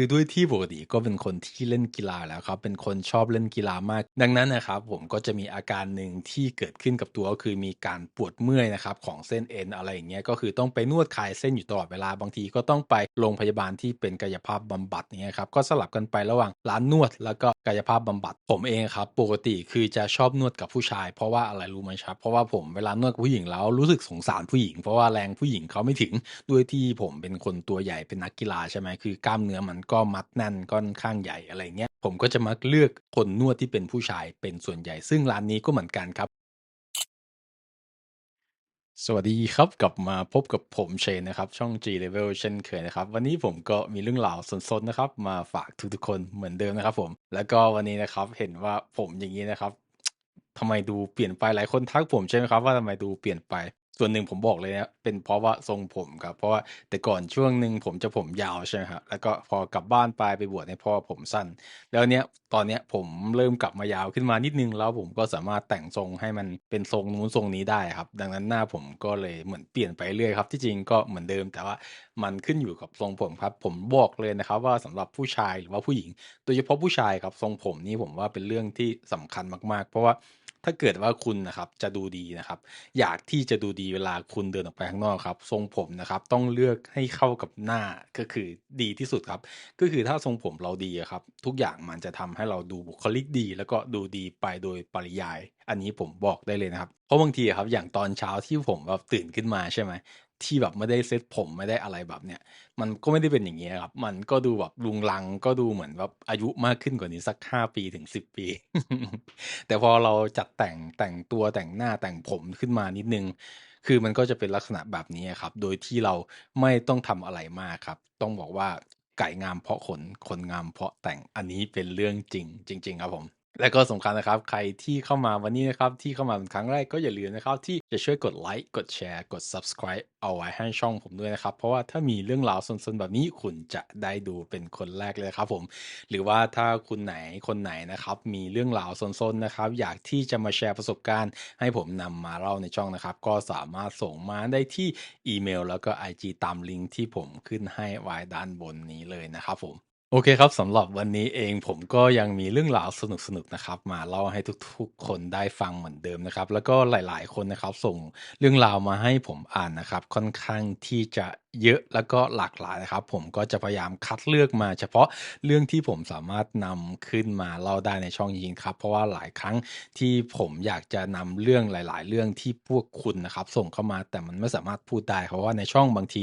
คือด้วยที่ปกติก็เป็นคนที่เล่นกีฬาแล้วครับ เป็นคนชอบเล่นกีฬามาก ดังนั้นนะครับ ผมก็จะมีอาการหนึ่งที่เกิดขึ้นกับตัวก็คือมีการปวดเมื่อยนะครับของเส้นเอ็นอะไรอย่างเงี้ยก็คือต้องไปนวดคลายเส้นอยู่ตลอดเวลาบางทีก็ต้องไปโรงพยาบาลที่เป็นกายภาพบำบัดเนี้ยครับก็สลับกันไประหว่างร้านนวด แล้วก็กายภาพบำบัด ผมเองครับ ปกติคือจะชอบนวดกับผู้ชาย เพราะว่าอะไรรู้ไหมครับเพราะว่าผมเวลานวดกับผู้หญิงแล้วรู้สึกสงสารผู้หญิง เพราะว่าแรงผู้หญิงเขาไม่ถึงด้วยที่ผมเป็นคนตัวใหญ่เป็นนักกีฬาใช่ไหมคือกล้ามเนื้อมันก็มัดแน่นค่อนข้างใหญ่อะไรเงี้ย ผมก็จะมักเลือกคนนวดที่เป็นผู้ชายเป็นส่วนใหญ่ ซึ่งร้านนี้ก็เหมือนกันครับ สวัสดีครับกลับมาพบกับผมเชนนะครับ ช่อง G Level เช่นเคยนะครับ วันนี้ผมก็มีเรื่องราวสนๆนะครับ มาฝากทุกๆคนเหมือนเดิมนะครับ ผม แล้วก็วันนี้นะครับเห็นว่าผมอย่างนี้นะครับทำไมดูเปลี่ยนไปหลายคนทักผมใช่ไหมครับว่าทำไมดูเปลี่ยนไป ส่วนหนึ่งผมบอกเลยนะเป็นเพราะว่าทรงผมครับ เพราะว่าแต่ก่อนช่วงหนึ่งผมจะผมยาวใช่ไหมครับแล้วก็พอกลับบ้านไปไปบวชให้พ่อผมสั้น แล้วเนี้ยตอนเนี้ยผมเริ่มกลับมายาวขึ้นมานิดนึงแล้วผมก็สามารถแต่งทรงให้มันเป็นทรงนู้นทรงนี้ได้ครับ ดังนั้นหน้าผมก็เลยเหมือนเปลี่ยนไปเรื่อยครับ ที่จริงก็เหมือนเดิม แต่ว่ามันขึ้นอยู่กับทรงผมครับ ผมบอกเลยนะครับว่าสำหรับผู้ชายหรือว่าผู้หญิง โดยเฉพาะผู้ชายครับทรงผมนี่ผมว่าเป็นเรื่องที่สำคัญมากๆ เพราะว่า ถ้าเกิดว่าคุณนะครับจะดูดีนะครับ อยากที่จะดูดีเวลาคุณเดินออกไปข้างนอกครับ ทรงผมนะครับต้องเลือกให้เข้ากับหน้าก็คือดีที่สุดครับ ก็คือถ้าทรงผมเราดีครับ ทุกอย่างมันจะทำให้เราดูบุคลิกดี แล้วก็ดูดีไปโดยปริยาย อันนี้ผมบอกได้เลยนะครับ เพราะบางทีครับอย่างตอนเช้าที่ผมแบบตื่นขึ้นมาใช่ไหม ที่แบบไม่ได้เซ็ตผมไม่ได้อะไรแบบเนี้ยมันก็ไม่ได้เป็นอย่างเงี้ยครับ มันก็ดูแบบลุงลังก็ดูเหมือนแบบอายุมากขึ้นกว่านี้สักห้าปีถึงสิบปี แต่พอเราจัดแต่งแต่งตัวแต่งหน้าแต่งผมขึ้นมานิดนึง คือมันก็จะเป็นลักษณะแบบนี้ครับ โดยที่เราไม่ต้องทำอะไรมากครับ ต้องบอกว่าไก่งามเพราะขน คนงามเพราะแต่งอันนี้เป็นเรื่องจริง จริง ๆ ครับผม และก็สำคัญนะครับ ใครที่เข้ามาวันนี้นะครับ ที่เข้ามาเป็นครั้งแรกก็อย่าลืมนะครับ ที่จะช่วยกดไลค์กดแชร์กด subscribe เอาไว้ให้ช่องผมด้วยนะครับ เพราะว่าถ้ามีเรื่องราวสนๆแบบนี้คุณจะได้ดูเป็นคนแรกเลยครับผม หรือว่าถ้าคุณไหนคนไหนนะครับ มีเรื่องราวสนๆนะครับ อยากที่จะมาแชร์ประสบการณ์ ให้ผมนำมาเล่าในช่องนะครับ ก็สามารถส่งมาได้ที่อีเมล แล้วก็ IG ตามลิงก์ที่ผมขึ้นให้ไว้ด้านบนนี้เลยนะครับผม โอเคครับ สำหรับวันนี้เองผมก็ยังมีเรื่องราวสนุก ๆ นะครับ มาเล่าให้ทุก ๆ คนได้ฟังเหมือนเดิมนะครับ แล้วก็หลาย ๆ คนนะครับ ส่งเรื่องราวมาให้ผมอ่านนะครับ ค่อนข้างที่จะเยอะแล้วก็หลากหลายนะครับ ผมก็จะพยายามคัดเลือกมาเฉพาะเรื่องที่ผมสามารถนำขึ้นมาเล่าได้ในช่องจริงครับ เพราะว่าหลายครั้งที่ผมอยากจะนำเรื่องหลาย ๆ เรื่องที่พวกคุณนะครับ ส่งเข้ามาแต่มันไม่สามารถพูดได้ เพราะว่าในช่องบางที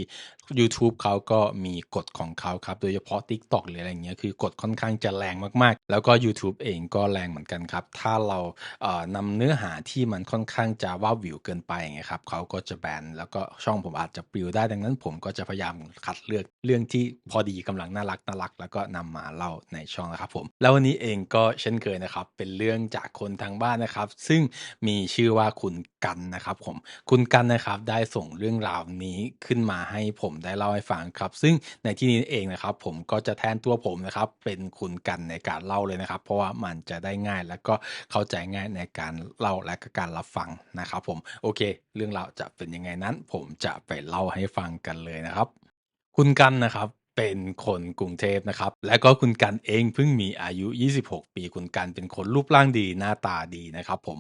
YouTube เขาก็มีกฎของเขาครับ โดยเฉพาะ TikTok รืออะไรเงี้ยคือกฎค่อนข้างจะแรงมากๆ แล้วก็ YouTube เองก็แรงเหมือนกันครับ ถ้าเราเอ่อนำเนื้อหาที่มันค่อนข้างจะว่าวิวเกินไปอย่างเงี้ครับเขาก็จะแบนแล้วก็ช่องผมอาจจะปลิวได้ดังนั้นผมก็จะพยายามคัดเลือกเรื่องที่พอดีกำลังน่ารักน่ารัก แล้วก็นำมาเล่าในช่องนะครับผมแล้ววันนี้เองก็เช่นเคยนะครับเป็นเรื่องจากคนทางบ้านนะครับ ซึ่งมีชื่อว่าคุณ กันนะครับผมคุณกันนะครับได้ส่งเรื่องราวนี้ขึ้นมาให้ผมได้เล่าให้ฟังครับ ซึ่งในที่นี้เองนะครับ ผมก็จะแทนตัวผมนะครับ เป็นคุณกันในการเล่าเลยนะครับ เพราะว่ามันจะได้ง่ายแล้วก็เข้าใจง่ายในการเล่าและก็การรับฟังนะครับ ผมโอเค เรื่องราวจะเป็นยังไงนั้น ผมจะไปเล่าให้ฟังกันเลยนะครับ คุณกันนะครับ เป็นคนกรุงเทพนะครับ และก็คุณกันเองเพิ่งมีอายุ 26 ปี คุณกันเป็นคนรูปร่างดีหน้าตาดีนะครับผม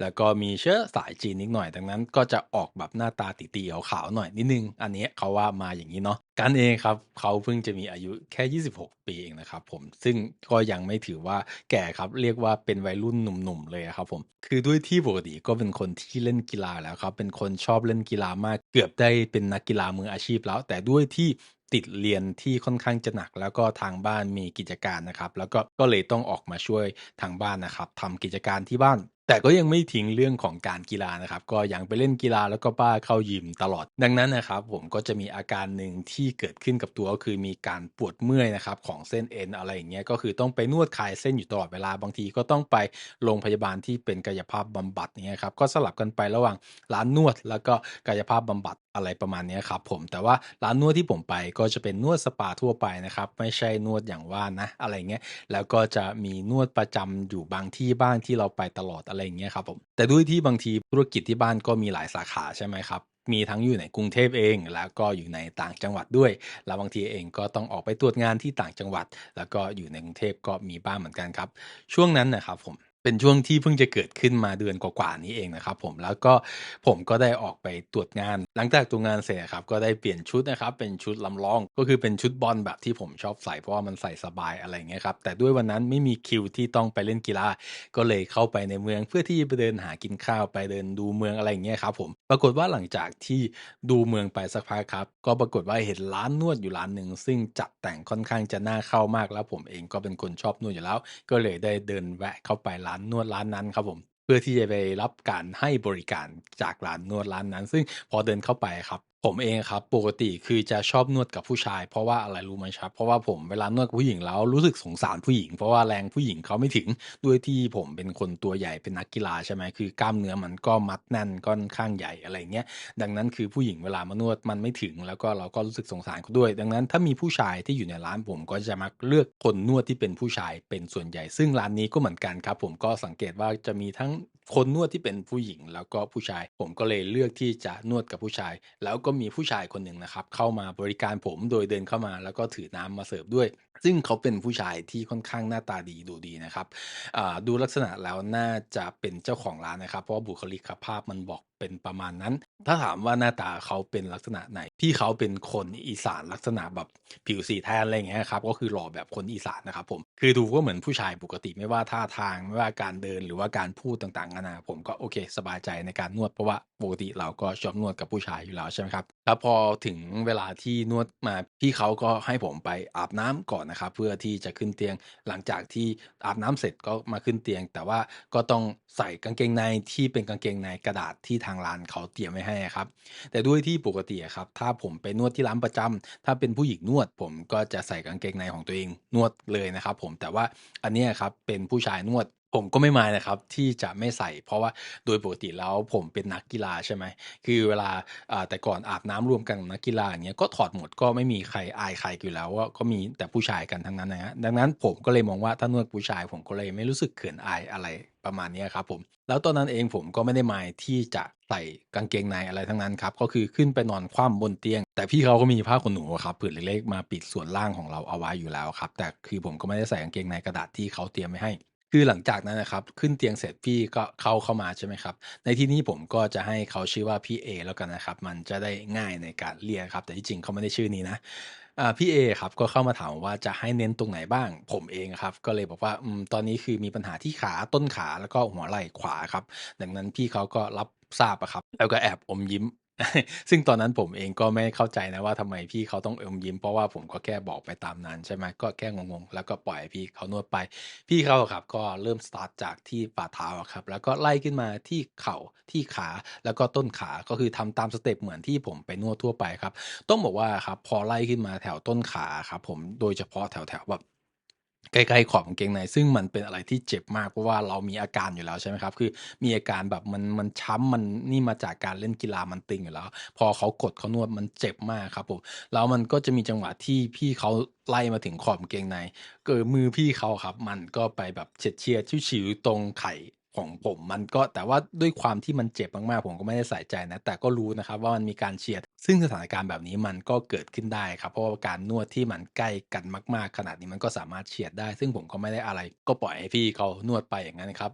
แล้วก็มีเชื้อสายจีนนิดหน่อย ดังนั้นก็จะออกแบบหน้าตาตีๆขาวๆหน่อยนิดนึง อันนี้เขาว่ามาอย่างนี้เนาะ กันเองครับเขาเพิ่งจะมีอายุแค่ 26 ปีเองนะครับผม ซึ่งก็ยังไม่ถือว่าแก่ครับ เรียกว่าเป็นวัยรุ่นหนุ่มๆเลยครับผม คือด้วยที่ปกติก็เป็นคนที่เล่นกีฬาแล้วครับ เป็นคนชอบเล่นกีฬามาก เกือบได้เป็นนักกีฬามืออาชีพแล้ว แต่ด้วยที่ ติดเรียนที่ค่อนข้างจะหนัก แล้วก็ทางบ้านมีกิจการนะครับ แล้วก็ก็เลยต้องออกมาช่วยทางบ้านนะครับทำกิจการที่บ้าน แต่ก็ยังไม่ทิ้งเรื่องของการกีฬานะครับ ก็ยังไปเล่นกีฬาแล้วก็บ้าเข้ายิมตลอด ดังนั้นนะครับ ผมก็จะมีอาการหนึ่งที่เกิดขึ้นกับตัวก็คือมีการปวดเมื่อยนะครับของเส้นเอ็นอะไรอย่างเงี้ยก็คือต้องไปนวดคลายเส้นอยู่ตลอดเวลาบางทีก็ต้องไปโรงพยาบาลที่เป็นกายภาพบำบัดเนี้ยครับก็สลับกันไประหว่างร้านนวด แล้วก็กายภาพบำบัด อะไรประมาณนี้ครับผมแต่ว่าร้านนวดที่ผมไปก็จะเป็นนวดสปาทั่วไปนะครับ ไม่ใช่นวดอย่างว่านะอะไรเงี้ยแล้วก็จะมีนวดประจำอยู่บางที่บ้างที่เราไปตลอดอะไรเงี้ยครับผมแต่ด้วยที่บางทีธุรกิจที่บ้านก็มีหลายสาขาใช่ไหมครับมีทั้งอยู่ในกรุงเทพเอง แล้วก็อยู่ในต่างจังหวัดด้วย แล้วบางทีเองก็ต้องออกไปตรวจงานที่ต่างจังหวัด แล้วก็อยู่ในกรุงเทพก็มีบ้างเหมือนกันครับ ช่วงนั้นนะครับผม เป็นช่วงที่เพิ่งจะเกิดขึ้นมาเดือนกว่าๆนี้เองนะครับผมแล้วก็ผมก็ได้ออกไปตรวจงาน หลังจากตรวจงานเสร็จครับก็ได้เปลี่ยนชุดนะครับเป็นชุดลำลอง ก็คือเป็นชุดบอลแบบที่ผมชอบใส่เพราะว่ามันใส่สบายอะไรเงี้ยครับแต่ด้วยวันนั้นไม่มีคิวที่ต้องไปเล่นกีฬา ก็เลยเข้าไปในเมืองเพื่อที่จะไปเดินหากินข้าวไปเดินดูเมืองอะไรเงี้ยครับผมปรากฏว่าหลังจากที่ดูเมืองไปสักพักครับก็ปรากฏว่าเห็นร้านนวดอยู่ร้านหนึ่งซึ่งจัดแต่งค่อนข้างจะน่าเข้ามากแล้วผมเองก็เป็นคนชอบนวดอยู่แล้ว ก็เลยได้เดินแวะเข้าไปร้านนวดร้านนั้นครับผม เพื่อที่จะไปรับการให้บริการจากร้านนวดร้านนั้น ซึ่งพอเดินเข้าไปครับ ผมเองครับปกติคือจะชอบนวดกับผู้ชาย เพราะว่าอะไรรู้ไหมครับ เพราะว่าผมเวลานวดกับผู้หญิงแล้วรู้สึกสงสารผู้หญิง เพราะว่าแรงผู้หญิงเขาไม่ถึงด้วยที่ผมเป็นคนตัวใหญ่เป็นนักกีฬาใช่ไหมคือกล้ามเนื้อมันก็มัดแน่นค่อนข้างใหญ่อะไรเงี้ยดังนั้นคือผู้หญิงเวลามานวดมันไม่ถึง แล้วก็เราก็รู้สึกสงสารเขาด้วย ดังนั้นถ้ามีผู้ชายที่อยู่ในร้านผมก็จะมักเลือกคนนวดที่เป็นผู้ชายเป็นส่วนใหญ่ ซึ่งร้านนี้ก็เหมือนกันครับ ผมก็สังเกตว่าจะมีทั้งคนนวดที่เป็นผู้หญิง แล้วก็ผู้ชาย ผมก็เลยเลือกที่จะนวดกับผู้ชาย แล้วก็มีผู้ชายคนหนึ่งนะครับ เข้ามาบริการผมโดยเดินเข้ามาแล้วก็ถือน้ำมาเสิร์ฟด้วย ซึ่งเขาเป็นผู้ชายที่ค่อนข้างหน้าตาดีดูดีนะครับดูลักษณะแล้วน่าจะเป็นเจ้าของร้านนะครับ เพราะบุคลิกภาพมันบอกเป็นประมาณนั้น ถ้าถามว่าหน้าตาเขาเป็นลักษณะไหน พี่เขาเป็นคนอีสานลักษณะแบบผิวสีแทนอะไรอย่างเงี้ยครับ ก็คือหล่อแบบคนอีสานนะครับผม คือดูก็เหมือนผู้ชายปกติไม่ว่าท่าทางไม่ว่าการเดินหรือว่าการพูดต่างๆนานาผมก็โอเค สบายใจในการนวดเพราะว่าปกติเราก็ชอบนวดกับผู้ชายอยู่แล้วใช่ไหมครับ แล้วพอถึงเวลาที่นวดมาพี่เขาก็ให้ผมไปอาบน้ำก่อนนะครับเพื่อที่จะขึ้นเตียงหลังจากที่อาบน้ำเสร็จก็มาขึ้นเตียง แต่ว่าก็ต้องใส่กางเกงในที่เป็นกางเกงในกระดาษที่ทางร้านเขาเตรียมไว้ให้ครับแต่ด้วยที่ปกติครับถ้าผมไปนวดที่ร้านประจำถ้าเป็นผู้หญิงนวด ผมก็จะใส่กางเกงในของตัวเองนวดเลยนะครับผมแต่ว่าอันนี้ครับเป็นผู้ชายนวดผมก็ไม่มายนะครับที่จะไม่ใส่ เพราะว่าโดยปกติแล้วผมเป็นนักกีฬาใช่ไหมคือเวลาอ่าแต่ก่อนอาบน้ำรวมกันนักกีฬาอย่างเงี้ยก็ถอดหมดก็ไม่มีใครอายใครอยู่แล้วว่าก็มีแต่ผู้ชายกันทั้งนั้นนะครับดังนั้นผมก็เลยมองว่าถ้านวดผู้ชายผมก็เลยไม่รู้สึกเขินอายอะไรประมาณนี้ครับผมแล้วตอนนั้นเองผมก็ไม่ได้มายที่จะใส่กางเกงในอะไรทั้งนั้นครับก็คือขึ้นไปนอนคว่ำบนเตียง แต่พี่เขาก็มีผ้าขนหนูครับผืนเล็กๆมาปิดส่วนล่างของเราเอาไว้อยู่แล้วครับแต่คือผมก็ไม่ได้ใส่กางเกงในกระดาษที่เขาเตรียมไว้ให้ คือหลังจากนั้นนะครับ ขึ้นเตียงเสร็จพี่ก็เข้าเข้ามาใช่ไหมครับ ในที่นี้ผมก็จะให้เขาชื่อว่าพี่เอแล้วกันนะครับ มันจะได้ง่ายในการเรียกครับ แต่ที่จริงเขาไม่ได้ชื่อนี้นะพี่เอครับก็เข้ามาถามว่าจะให้เน้นตรงไหนบ้าง ผมเองครับ ก็เลยบอกว่าอตอนนี้คือมีปัญหาที่ขาต้นขาแล้วก็หัวไหล่ขวาครับ ดังนั้นพี่เขาก็รับทราบอะครับ แล้วก็แอบอมยิ้ม ซึ่งตอนนั้นผมเองก็ไม่เข้าใจนะว่าทำไมพี่เขาต้องอมยิ้ม เพราะว่าผมก็แค่บอกไปตามนั้นใช่ไหมก็แค่งงๆ แล้วก็ปล่อยพี่เขานวดไป พี่เขาครับก็เริ่มสตาร์ตจากที่ฝ่าเท้าครับ แล้วก็ไล่ขึ้นมาที่เข่าที่ขาแล้วก็ต้นขาก็คือทำตามสเต็ปเหมือนที่ผมไปนวดทั่วไปครับ ต้องบอกว่าครับพอไล่ขึ้นมาแถวต้นขาครับผมโดยเฉพาะแถวๆแบบ ใกล้ๆขอบกางเกงใน ซึ่งมันเป็นอะไรที่เจ็บมากเพราะว่าเรามีอาการอยู่แล้วใช่ไหมครับ คือมีอาการแบบมันมันช้ำมันนี่มาจากการเล่นกีฬามันตึงอยู่แล้ว พอเขากดเขานวดมันเจ็บมากครับผมแล้วมันก็จะมีจังหวะที่พี่เขาไล่มาถึงขอบกางเกงในเกิดมือพี่เขาครับ มันก็ไปแบบเฉียดๆฉิวๆตรงไข่ของผมมันก็แต่ว่าด้วยความที่มันเจ็บมากๆ ผมก็ไม่ได้ใส่ใจนะ แต่ก็รู้นะครับว่ามันมีการเฉียด ซึ่งสถานการณ์แบบนี้มันก็เกิดขึ้นได้ครับ เพราะว่าการนวดที่มันใกล้กันมากๆ ขนาดนี้มันก็สามารถเฉียดได้ ซึ่งผมก็ไม่ได้อะไร ก็ปล่อยให้พี่เขานวดไปอย่างงั้นครับ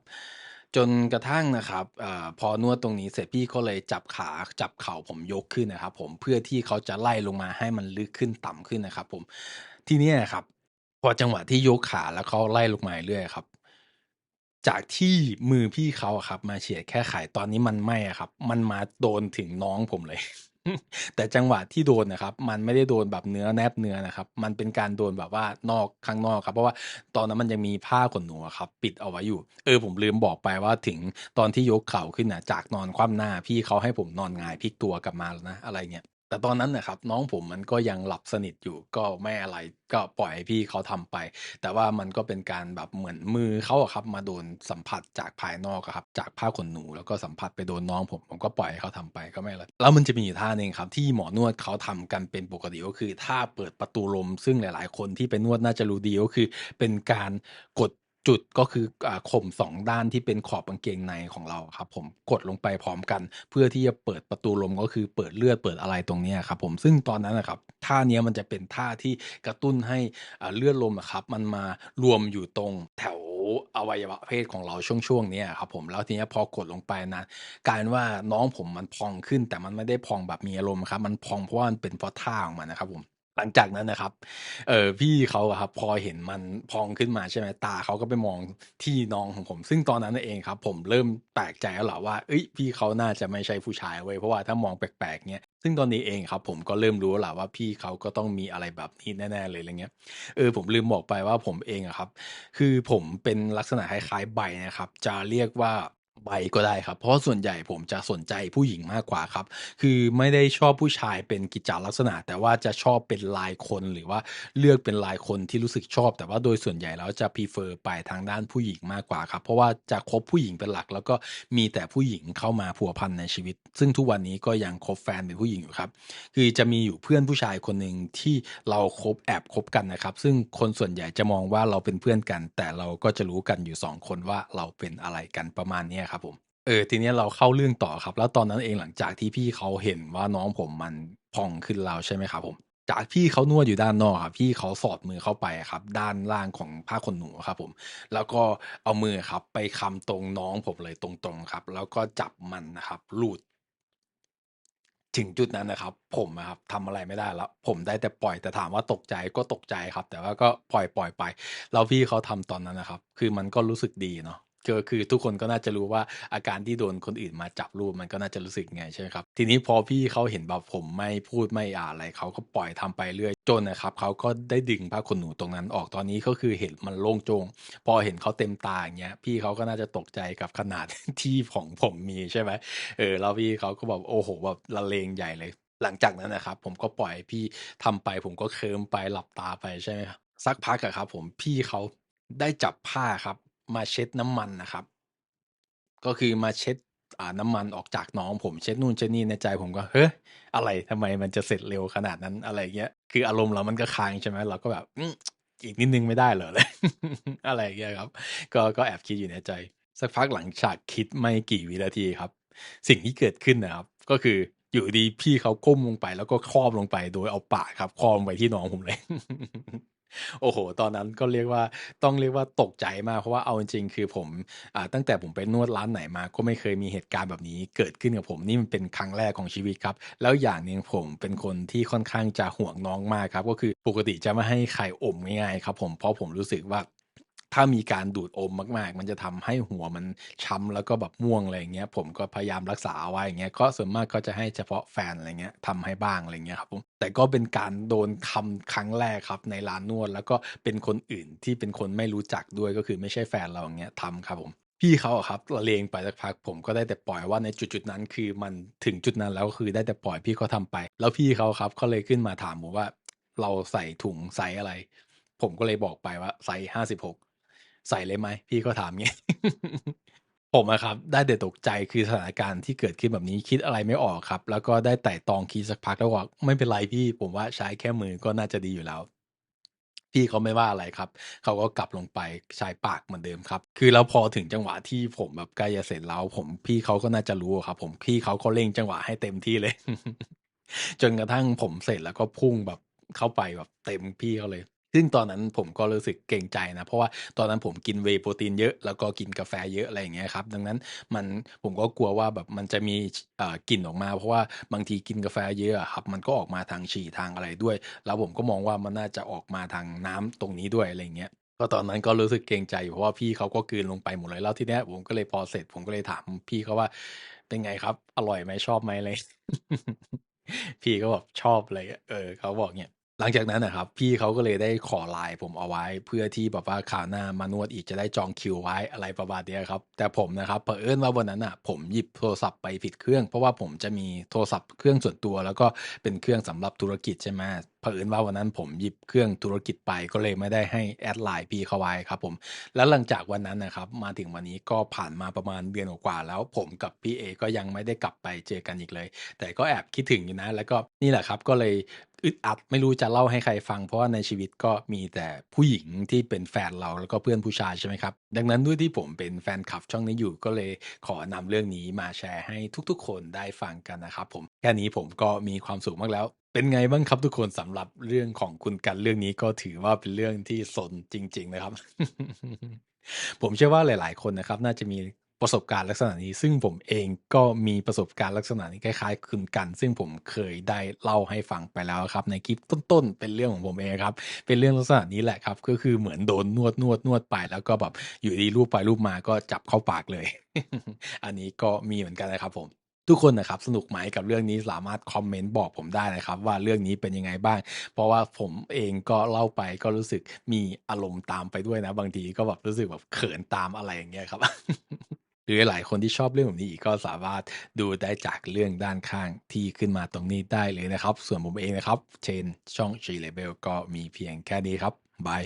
จนกระทั่งนะครับอพอนวดตรงนี้เสร็จพี่เขาเลยจับขาจับเข่าผมยกขึ้นอะครับ ผมเพื่อที่เขาจะไล่ลงมาให้มันลึกขึ้นต่ำขึ้นนะครับ ผมทีเนี้ยอะครับพอจังหวะที่ยกขาแล้วเขาไล่ลงมาเรื่อยครับจากที่มือพี่เขาครับ มาเฉียดแค่ไข่ตอนนี้มันไม่อะครับ มันมาโดนถึงน้องผมเลย แต่จังหวะที่โดนนะครับ มันไม่ได้โดนแบบเนื้อแนบเนื้อนะครับ มันเป็นการโดนแบบว่านอกข้างนอกครับ เพราะว่าตอนนั้นมันยังมีผ้าขนหนูครับ ปิดเอาไว้อยู่ เออผมลืมบอกไปว่าถึงตอนที่ยกเข่าขึ้นน่ะจากนอนคว่ำหน้าพี่เขาให้ผมนอนงายพลิกตัวกลับมาแล้วนะอะไรเงี้ย แต่ตอนนั้นนะครับน้องผมมันก็ยังหลับสนิทอยู่ก็ไม่อะไรก็ปล่อยให้พี่เขาทำไป แต่ว่ามันก็เป็นการแบบเหมือนมือเขาอะครับมาโดนสัมผัสจากภายนอกอะครับจากผ้าขนหนูแล้วก็สัมผัสไปโดนน้องผมผมก็ปล่อยให้เขาทำไปก็ไม่อะไรแล้วมันจะมีอยู่ท่าหนึ่งครับที่หมอนวดเขาทำกันเป็นปกติก็คือท่าเปิดประตูลม ซึ่งหลาย ๆ คนที่ไปนวดน่าจะรู้ดีก็คือ เป็นการกด จุดก็คืออ่าข่ม2ด้านที่เป็นขอบกางเกงในของเราครับ ผมกดลงไปพร้อมกัน เพื่อที่จะเปิดประตูลมก็คือเปิดเลือดเปิดอะไรตรงนี้ครับผมซึ่งตอนนั้นนะครับท่าเนี้ยมันจะเป็นท่าที่กระตุ้นให้เลือดลมอะครับมันมารวมอยู่ตรงแถวอวัยวะเพศของเราช่วงๆนี้ครับผมแล้วทีนี้พอกดลงไปนะกายเป็นว่าน้องผมมันพองขึ้นแต่มันไม่ได้พองแบบมีอารมณ์ครับมันพองเพราะว่ามันเป็นเพราะท่าของมันนะครับผม ลังจากนั้นนะครับ เออพี่เขาอะครับพอเห็นมันพองขึ้นมาใช่ไหมตาเขาก็ไปมองที่น้องของผม ซึ่งตอนนั้นเองครับ ผมเริ่มแปลกใจแล้วแหละว่าเฮ้ยพี่เขาน่าจะไม่ใช่ผู้ชายเว้ยเพราะว่าถ้ามองแปลกๆเงี้ยซึ่งตอนนี้เองครับผมก็เริ่มรู้แล้วแหละว่าพี่เขาก็ต้องมีอะไรแบบนี้แน่ๆเลยอะไรเงี้ยเออผมลืมบอกไปว่าผมเองอะครับ คือผมเป็นลักษณะคล้ายๆใบนะครับ จะเรียกว่า ใบก็ได้ครับ เพราะส่วนใหญ่ผมจะสนใจผู้หญิงมากกว่าครับ คือไม่ได้ชอบผู้ชายเป็นกิจจลักษณะ แต่ว่าจะชอบเป็นลายคนหรือว่าเลือกเป็นลายคนที่รู้สึกชอบ แต่ว่าโดยส่วนใหญ่แล้วจะ prefer ไปทางด้านผู้หญิงมากกว่าครับ เพราะว่าจะคบผู้หญิงเป็นหลัก แล้วก็มีแต่ผู้หญิงเข้ามาพัวพันในชีวิต ซึ่งทุกวันนี้ก็ยังคบแฟนเป็นผู้หญิงอยู่ครับ คือจะมีอยู่เพื่อนผู้ชายคนหนึ่งที่เราคบแอบคบกันนะครับ ซึ่งคนส่วนใหญ่จะมองว่าเราเป็นเพื่อนกัน แต่เราก็จะรู้กันอยู่สองคนว่าเราเป็นอะไรกันประมาณเครับผมเออทีนี้เราเข้าเรื่องต่อครับ แล้วตอนนั้นเองหลังจากที่พี่เขาเห็นว่าน้องผมมันพองขึ้นแล้วใช่ไหมครับผม จากพี่เขานวดอยู่ด้านนอกครับพี่เขาสอดมือเข้าไปครับ ด้านล่างของผ้าขนหนูครับผม แล้วก็เอามือครับไปคำตรงน้องผมเลยตรงๆครับ แล้วก็จับมันนะครับรูดถึงจุดนั้นนะครับ ผมอะครับทำอะไรไม่ได้แล้ว ผมได้แต่ปล่อยแต่ถามว่าตกใจก็ตกใจครับ แต่ว่าก็ปล่อยๆไปแล้วพี่เขาทำตอนนั้นนะครับ คือมันก็รู้สึกดีเนาะ ก็คือทุกคนก็น่าจะรู้ว่าอาการที่โดนคนอื่นมาจับรูปมันก็น่าจะรู้สึกไงใช่ไหมครับ ทีนี้พอพี่เขาเห็นแบบผมไม่พูดไม่อ่าอะไรเขาก็ปล่อยทำไปเรื่อยจนนะครับเขาก็ได้ดึงผ้าขนหนูตรงนั้นออกตอนนี้ก็คือเห็นมันโล่งโจง พอเห็นเขาเต็มตาอย่างเงี้ยพี่เขาก็น่าจะตกใจกับขนาดที่ของผมมีใช่ไหมเออแล้วพี่เขาก็แบบโอ้โฮแบบละเลงใหญ่เลย หลังจากนั้นนะครับ ผมก็ปล่อยพี่ทำไป ผมก็เคลิ้มไปหลับตาไปใช่ไหมครับสักพักอะครับ ผมพี่เขาได้จับผ้าครับ มาเช็ดน้ำมันนะครับ ก็คือมาเช็ดน้ำมันออกจากน้องผมเช็ดนู่นเช็ดนี่ในใจผมก็เฮ้ยอะไรทำไมมันจะเสร็จเร็วขนาดนั้นอะไรเงี้ยคืออารมณ์เรามันก็ค้างใช่ไหมเราก็แบบอีกนิดนึงไม่ได้เหรออะไรเงี้ยครับ ก็ก็แอบคิดอยู่ในใจ สักพักหลังจากคิดไม่กี่วินาทีครับ สิ่งที่เกิดขึ้นนะครับ ก็คืออยู่ดีพี่เขาก้มลงไปแล้วก็ครอบลงไปโดยเอาปากครับครอบไปที่น้องผมเลย โอ้โห ตอนนั้นก็เรียกว่าต้องเรียกว่าตกใจมาก เพราะว่าเอาจริงๆคือผมอ่าตั้งแต่ผมไปนวดร้านไหนมา ก็ไม่เคยมีเหตุการณ์แบบนี้เกิดขึ้นกับผมนี่มันเป็นครั้งแรกของชีวิตครับ แล้วอย่างหนึ่งผมเป็นคนที่ค่อนข้างจะห่วงน้องมากครับ ก็คือปกติจะไม่ให้ใครอมง่ายๆครับผมเพราะผมรู้สึกว่า ถ้ามีการดูดอมมาก ๆ มันจะทำให้หัวมันช้ำแล้วก็แบบม่วงอะไรอย่างเงี้ยผมก็พยายามรักษาไว้อย่างเงี้ยก็ส่วนมากก็จะให้เฉพาะแฟนอะไรเงี้ยทำให้บ้างอะไรเงี้ยครับผมแต่ก็เป็นการโดนทำครั้งแรกครับในร้านนวด แล้วก็เป็นคนอื่นที่เป็นคนไม่รู้จักด้วยก็คือไม่ใช่แฟนเราอย่างเงี้ยทำครับผมพี่เขาครับละเลงไปสักพักผมก็ได้แต่ปล่อยว่าในจุดๆนั้นคือมันถึงจุดนั้นแล้วก็คือได้แต่ปล่อยพี่เขาทำไป แล้วพี่เขาครับก็เลยขึ้นมาถามผมว่า เราใส่ถุงไซซ์อะไร ผมก็เลยบอกไปว่าไซซ์56 ใส่เลยไหม?พี่ก็ถามเงี้ยผมอะครับ ได้แต่ตกใจคือสถานการณ์ที่เกิดขึ้นแบบนี้คิดอะไรไม่ออกครับ แล้วก็ได้ไตร่ตองคิดสักพักแล้วบอก"ไม่เป็นไรพี่ผมว่าใช้แค่มือก็น่าจะดีอยู่แล้ว"พี่เขาไม่ว่าอะไรครับ เขาก็กลับลงไปใช้ปากเหมือนเดิมครับ คือแล้วพอถึงจังหวะที่ผมแบบใกล้จะเสร็จแล้ว ผมพี่เขาก็น่าจะรู้ครับ ผมพี่เขาก็เร่งจังหวะให้เต็มที่เลย จนกระทั่งผมเสร็จแล้วก็พุ่งแบบเข้าไปแบบเต็มพี่เขาเลย ซึ่งตอนนั้นผมก็รู้สึกเกรงใจนะ เพราะว่าตอนนั้นผมกิน Whey Protein เยอะ แล้วก็กินกาแฟเยอะอะไรอย่างเงี้ยครับ ดังนั้นมันผมก็กลัวว่าแบบมันจะมีกลิ่นออกมา เพราะว่าบางทีกินกาแฟเยอะครับมันก็ออกมาทางฉี่ทางอะไรด้วย แล้วผมก็มองว่ามันน่าจะออกมาทางน้ำตรงนี้ด้วยอะไรอย่างเงี้ยก็ตอนนั้นก็รู้สึกเกรงใจเพราะว่าพี่เขาก็กลืนลงไปหมดเลยแล้วทีเนี้ยผมก็เลยพอเสร็จ ผมก็เลยถามพี่เขาว่า"เป็นไงครับ อร่อยไหม?ชอบไหม?"อะไรพี่ก็บอกชอบเงี้ยเออเขาบอกเงี้ย หลังจากนั้นนะครับ พี่เขาก็เลยได้ขอไลน์ผมเอาไว้ เพื่อที่แบบว่าข่าวหน้ามานวดอีกจะได้จองคิวไว้อะไรประมาณเนี้ครับ แต่ผมนะครับเผอิญว่าวันนั้นน่ะผมหยิบโทรศัพท์ไปผิดเครื่อง เพราะว่าผมจะมีโทรศัพท์เครื่องส่วนตัว แล้วก็เป็นเครื่องสำหรับธุรกิจใช่ไหม เผอิญว่าวันนั้นผมหยิบเครื่องธุรกิจไปก็เลยไม่ได้ให้แอดไลน์พี่เขาไว้ครับผมแล้วหลังจากวันนั้นนะครับมาถึงวันนี้ก็ผ่านมาประมาณเดือนกว่าแล้ว ผมกับพี่เอก็ยังไม่ได้กลับไปเจอกันอีกเลย แต่ก็แอบคิดถึงอยู่นะ แล้วก็นี่แหละครับก็เลยอึดอัดไม่รู้จะเล่าให้ใครฟัง เพราะว่าในชีวิตก็มีแต่ผู้หญิงที่เป็นแฟนเราแล้วก็เพื่อนผู้ชายใช่ไหมครับดังนั้นด้วยที่ผมเป็นแฟนคลับช่องนี้อยู่ก็เลยขอนำเรื่องนี้มาแชร์ให้ทุกๆ คนได้ฟังกันนะครับผมแค่นี้ผมก็มีความสุขมากแล้ว เป็นไงบ้างครับทุกคนสำหรับเรื่องของคุณกันเรื่องนี้ก็ถือว่าเป็นเรื่องที่สนจริง ๆ นะครับ ผมเชื่อว่าหลาย ๆ คนนะครับ น่าจะมีประสบการณ์ลักษณะนี้ ซึ่งผมเองก็มีประสบการณ์ลักษณะนี้คล้ายๆคุณกัน ซึ่งผมเคยได้เล่าให้ฟังไปแล้วครับ ในคลิปต้นๆเป็นเรื่องของผมเองครับ เป็นเรื่องลักษณะนี้แหละครับ ก็คือเหมือนโดนนวดๆๆไป แล้วก็แบบอยู่ดีๆลูบไปลูบมาก็จับเข้าปากเลย อันนี้ก็มีเหมือนกันนะครับผม ทุกคนนะครับสนุกไหมกับเรื่องนี้สามารถคอมเมนต์บอกผมได้นะครับ ว่าเรื่องนี้เป็นยังไงบ้าง เพราะว่าผมเองก็เล่าไปก็รู้สึกมีอารมณ์ตามไปด้วยนะ บางทีก็แบบรู้สึกแบบเขินตามอะไรอย่างเงี้ยครับ หรือหลายคนที่ชอบเรื่องแบบนี้อีกก็สามารถดูได้จากเรื่องด้านข้างที่ขึ้นมาตรงนี้ได้เลยนะครับ ส่วนผมเองนะครับ เชนช่อง G Rebel ก็มีเพียงแค่นี้ครับบาย